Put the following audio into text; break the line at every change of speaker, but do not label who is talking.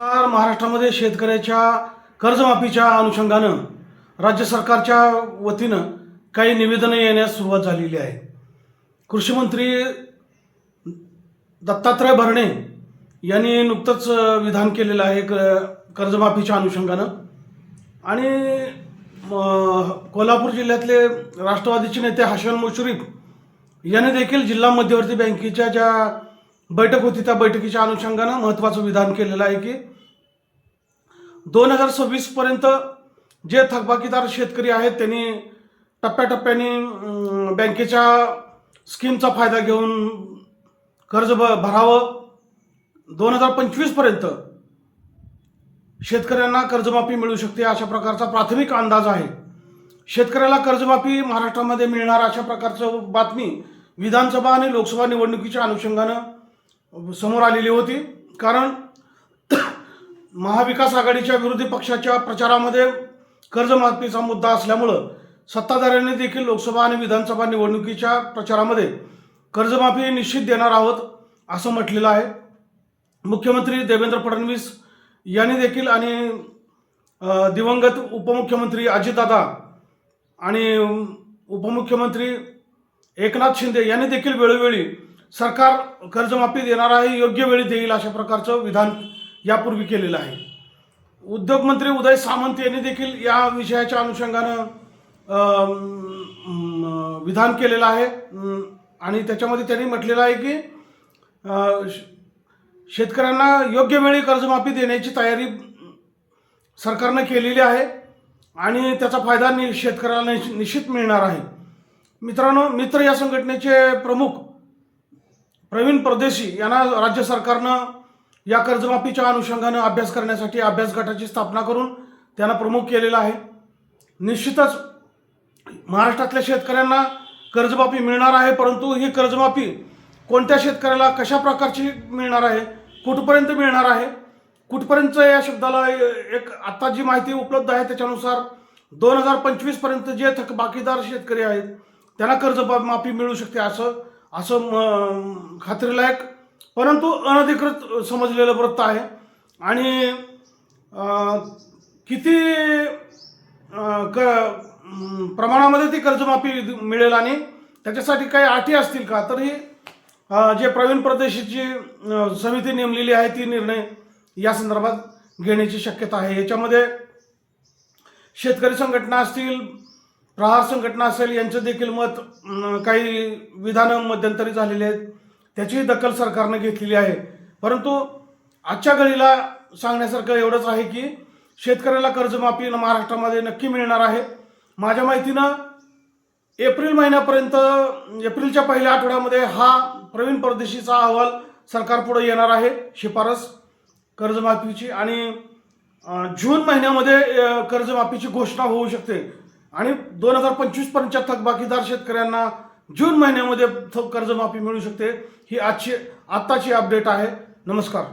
महाराष्ट्रामध्ये शेतकऱ्याच्या कर्जमाफीच्या अनुषंगानं राज्य सरकारच्या वतीनं काही निवेदनं येण्यास सुरुवात झालेली आहे. कृषीमंत्री दत्तात्रय भरणे यांनी नुकतंच विधान केलेलं आहे क कर्जमाफीच्या अनुषंगानं. आणि कोल्हापूर जिल्ह्यातले राष्ट्रवादीचे नेते हसन मुश्रीफ यांनी देखील जिल्हा मध्यवर्ती बँकेच्या ज्या बैठक होती त्या बैठकीच्या अनुषंगानं महत्त्वाचं विधान केलेलं आहे की दोन हजार सव्वीसपर्यंत जे थकबाकीदार शेतकरी आहेत त्यांनी टप्प्याटप्प्याने बँकेच्या स्कीमचा फायदा घेऊन कर्ज भ भरावं. दोन हजार पंचवीसपर्यंत शेतकऱ्यांना कर्जमाफी मिळू शकते अशा प्रकारचा प्राथमिक अंदाज आहे. शेतकऱ्याला कर्जमाफी महाराष्ट्रामध्ये मिळणार अशा प्रकारचं बातमी विधानसभा आणि लोकसभा निवडणुकीच्या अनुषंगानं समोर आलेली होती. कारण महाविकास आघाडीच्या विरोधी पक्षाच्या प्रचारामध्ये कर्जमाफीचा मुद्दा असल्यामुळं सत्ताधाऱ्यांनी देखील लोकसभा आणि विधानसभा निवडणुकीच्या प्रचारामध्ये कर्जमाफी निश्चित देणार आहोत असं म्हटलेलं आहे. मुख्यमंत्री देवेंद्र फडणवीस यांनी देखील आणि दिवंगत उपमुख्यमंत्री अजितदादा आणि उपमुख्यमंत्री एकनाथ शिंदे यांनी देखील वेळोवेळी सरकार कर्जमाफी देणार आहे योग्य वेळी देईल अशा प्रकारचं विधान यापूर्वी केलेलं आहे. उद्योगमंत्री उदय सामंत यांनी देखील या विषयाच्या अनुषंगानं विधान केलेलं आहे. आणि त्याच्यामध्ये त्यांनी म्हटलेलं आहे की शेतकऱ्यांना योग्य वेळी कर्जमाफी देण्याची तयारी सरकारनं केलेली आहे आणि त्याचा फायदा नि शेतकऱ्याला निश्चित मिळणार आहे. मित्रांनो मित्र या संघटनेचे प्रमुख प्रवीण परदेशी यांना राज्य सरकारनं या कर्जमाफीच्या अनुषंगानं अभ्यास करण्यासाठी अभ्यास गटाची स्थापना करून त्यांना प्रमुख केलेला आहे. निश्चितच महाराष्ट्रातल्या शेतकऱ्यांना कर्जमाफी मिळणार आहे परंतु ही कर्जमाफी कोणत्या शेतकऱ्याला कशा प्रकारची मिळणार आहे कुठपर्यंत मिळणार आहे कुठपर्यंत या शब्दाला एक आत्ता जी माहिती उपलब्ध आहे त्याच्यानुसार दोन हजार पंचवीसपर्यंत जे थकबाकीदार शेतकरी आहेत त्यांना कर्जमाफी मिळू शकते असं असं म- खात्रीलायक परंतु अनधिकृत समजलेलं वृत्त आहे. आणि किती क प्रमाणामध्ये ती कर्जमाफी मिळेल आणि त्याच्यासाठी काही अटी असतील का? तरी जे प्रवीण प्रदेशाची समिती नेमलेली आहे ती निर्णय या संदर्भात घेण्याची शक्यता आहे. याच्यामध्ये शेतकरी संघटना असतील प्रहार संघटना असेल यांचं देखील मत काही विधानं मध्यंतरी झालेली आहेत. त्याचीही दखल सरकारनं घेतलेली आहे. परंतु आजच्या घडीला सांगण्यासारखं एवढंच आहे की शेतकऱ्याला कर्जमाफी महाराष्ट्रामध्ये नक्की मिळणार आहे. माझ्या माहितीनं एप्रिल महिन्यापर्यंत एप्रिलच्या पहिल्या आठवड्यामध्ये हा प्रवीण परदेशीचा अहवाल सरकारपुढे येणार आहे. शिफारस कर्जमाफीची आणि जून महिन्यामध्ये कर्जमाफीची घोषणा होऊ शकते. आणि दोन हजार पंचवीसपर्यंतच्या थकबाकीदार शेतकऱ्यांना जून महिन्यामध्ये थक कर्जमाफी मिळू शकते. ही आजची आत्ताची अपडेट आहे. नमस्कार.